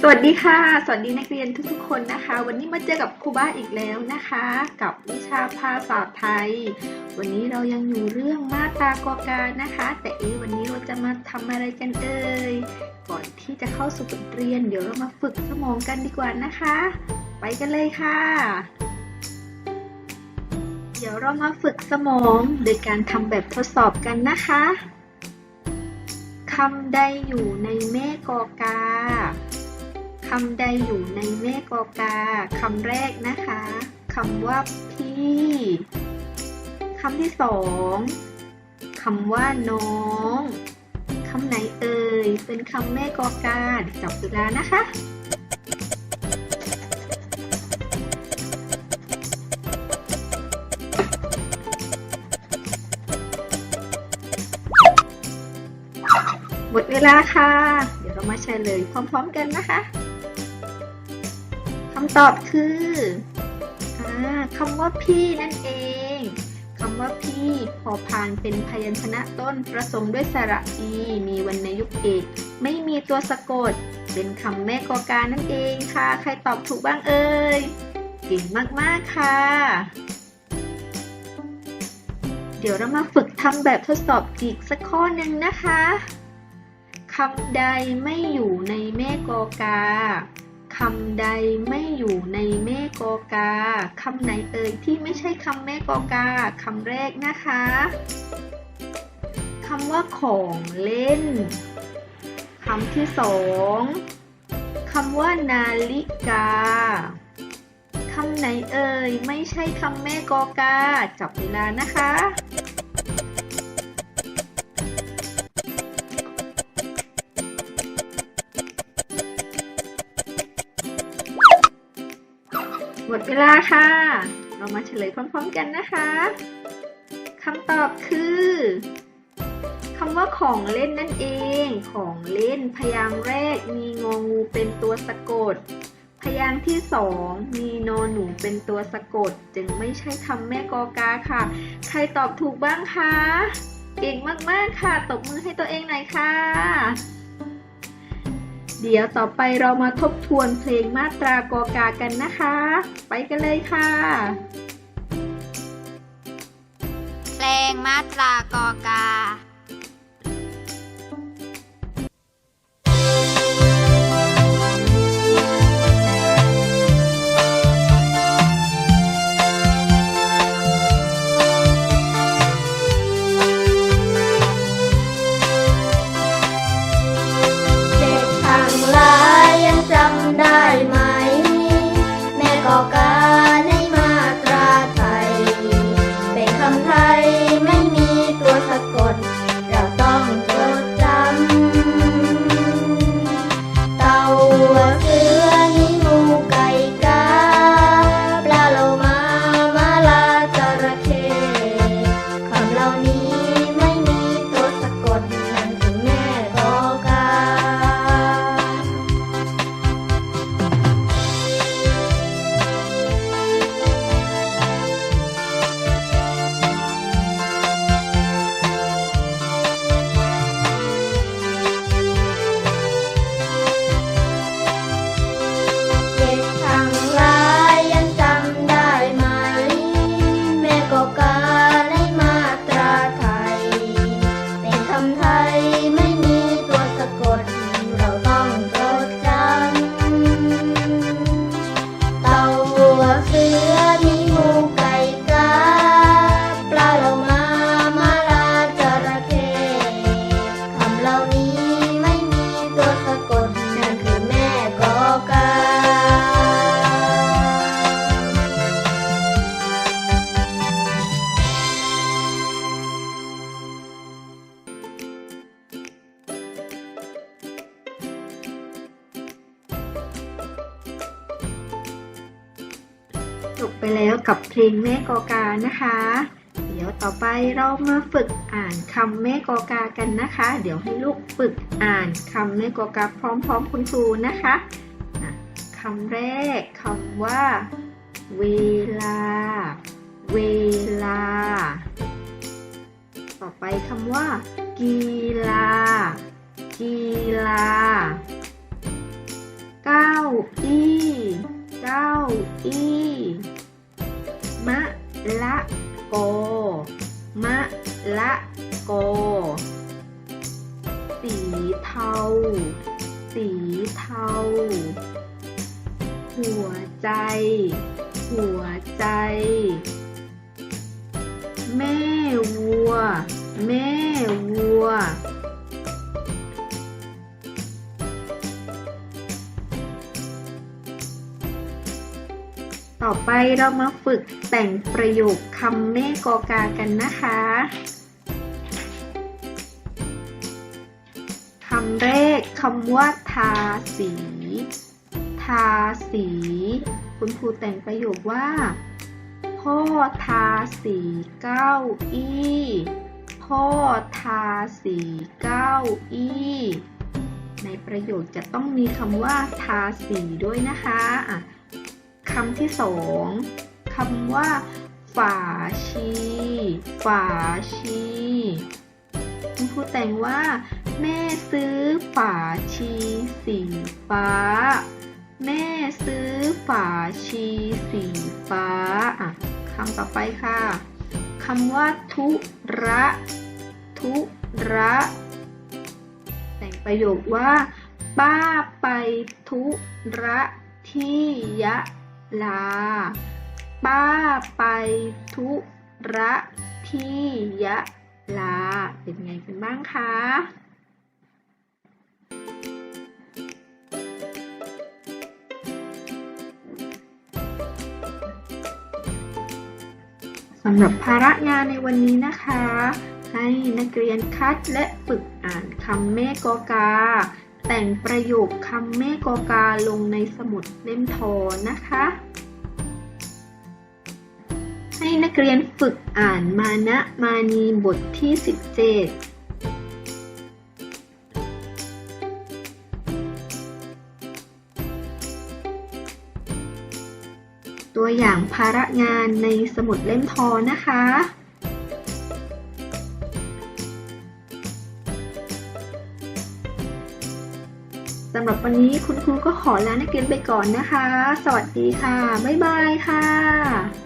สวัสดีค่ะ สวัสดีนักเรียนทุกๆคนนะคะ วันนี้มาเจอกับครูบ้าอีกแล้วนะคะ กับวิชาภาษาไทย วันนี้เรายังอยู่เรื่องมาตรากอกานะคะ แต่เอ๊วันนี้เราจะมาทำอะไรกันเอ่ยก่อนที่จะเข้าสู่บทเรียน เดี๋ยวเรามาฝึกสมองกันดีกว่านะคะ ไปกันเลยค่ะ เดี๋ยวเรามาฝึกสมองโดยการทำแบบทดสอบกันนะคะคำใดอยู่ในแม่กอกา คำใดอยู่ในแม่กอกาคำแรกนะคะคำว่าพี่คำที่สองคำว่าน้องคำไหนเอ่ยเป็นคำแม่กอกาจับเวลานะคะหมดเวลาค่ะ เดี๋ยวเรามาเฉลยพร้อม ๆ กันนะคะ คำตอบคืออคำว่าพี่นั่นเองคำว่าพี่พอพานเป็นพยัญชนะต้นประสมด้วยสระอีมีวรรณยุกต์เอก ไม่มีตัวสะกด เป็นคำแม่กอการนั่นเองค่ะ ใครตอบถูกบ้างเอ่ยเก่งมากๆค่ะ เดี๋ยวเรามาฝึกทำแบบทดสอบอีกสักข้อหนึ่งนะคะคำใดไม่อยู่ในแม่กอกา คำใดไม่อยู่ในแม่กอกาคำไหนเอ่ยที่ไม่ใช่คำแม่กอกาคำแรกนะคะคำว่าของเล่นคำที่สองคำว่านาฬิกาคำไหนเอ่ยไม่ใช่คำแม่กอกาจับเวลานะคะ ลาค่ะ เรามาเฉลยพร้อมๆกันนะคะคำตอบคือคำว่าของเล่นนั่นเอง ของเล่นพยางค์แรกมีงองูเป็นตัวสะกด พยางค์ที่สองมีนอนหนูเป็นตัวสะกด จึงไม่ใช่คำแม่กอกาค่ะ ใครตอบถูกบ้างคะ เก่งมากๆค่ะ ตบมือให้ตัวเองหน่อยค่ะ เดี๋ยวต่อไปเรามาทบทวนเพลงมาตรากอกากันนะคะ ไปกันเลยค่ะ เพลงมาตรากอกา จบไปแล้วกับเพลงแม่กอกานะคะ เดี๋ยวต่อไปเรามาฝึกอ่านคำแม่กอกากันนะคะ เดี๋ยวให้ลูกฝึกอ่านคำแม่กอกาพร้อมๆคุณครูนะคะคำแรกคำว่า เวลา เวลา ต่อไปคำว่า กีฬา กีฬากก้าอี้มะ ละโก มะละโก สีเทา สีเทา หัวใจ หัวใจ แม่วัว แม่วัว ต่อไปเรามาฝึกแต่งประโยคคำแม่กอกากันนะคะคำแรกคำว่าทาสี ทาสี คุณครูแต่งประโยคว่า พ่อทาสีเก้าอี้ พ่อทาสีเก้าอี้ในประโยคจะต้องมีคำว่าทาสีด้วยนะคะอะ คำที่สองคำว่าฝาชีฝาชีคุณครูแต่งว่า แม่ซื้อฝาชีสีฟ้า แม่ซื้อฝาชีสีฟ้าอะคำต่อไปค่ะคำว่า ทุระ ทุระ แต่งประโยคว่า ป้าไปทุระที่ยะ ลา ป้าไปทุระที่ยะลา เป็นไงกันบ้างคะสำหรับภาระงานในวันนี้นะคะ ให้นักเรียนคัดและฝึกอ่านคำแม่กอกา แต่งประโยคคำแม่กอกาลงในสมุดเล่มโทนะคะ ให้นักเรียนฝึกอ่านมานะมานีบทที่ 17ตัวอย่างภาระงานในสมุดเล่มทอนะคะ สำหรับวันนี้คุณครูก็ขอลานักเรียนไปก่อนนะคะ สวัสดีค่ะ บ๊ายบายค่ะ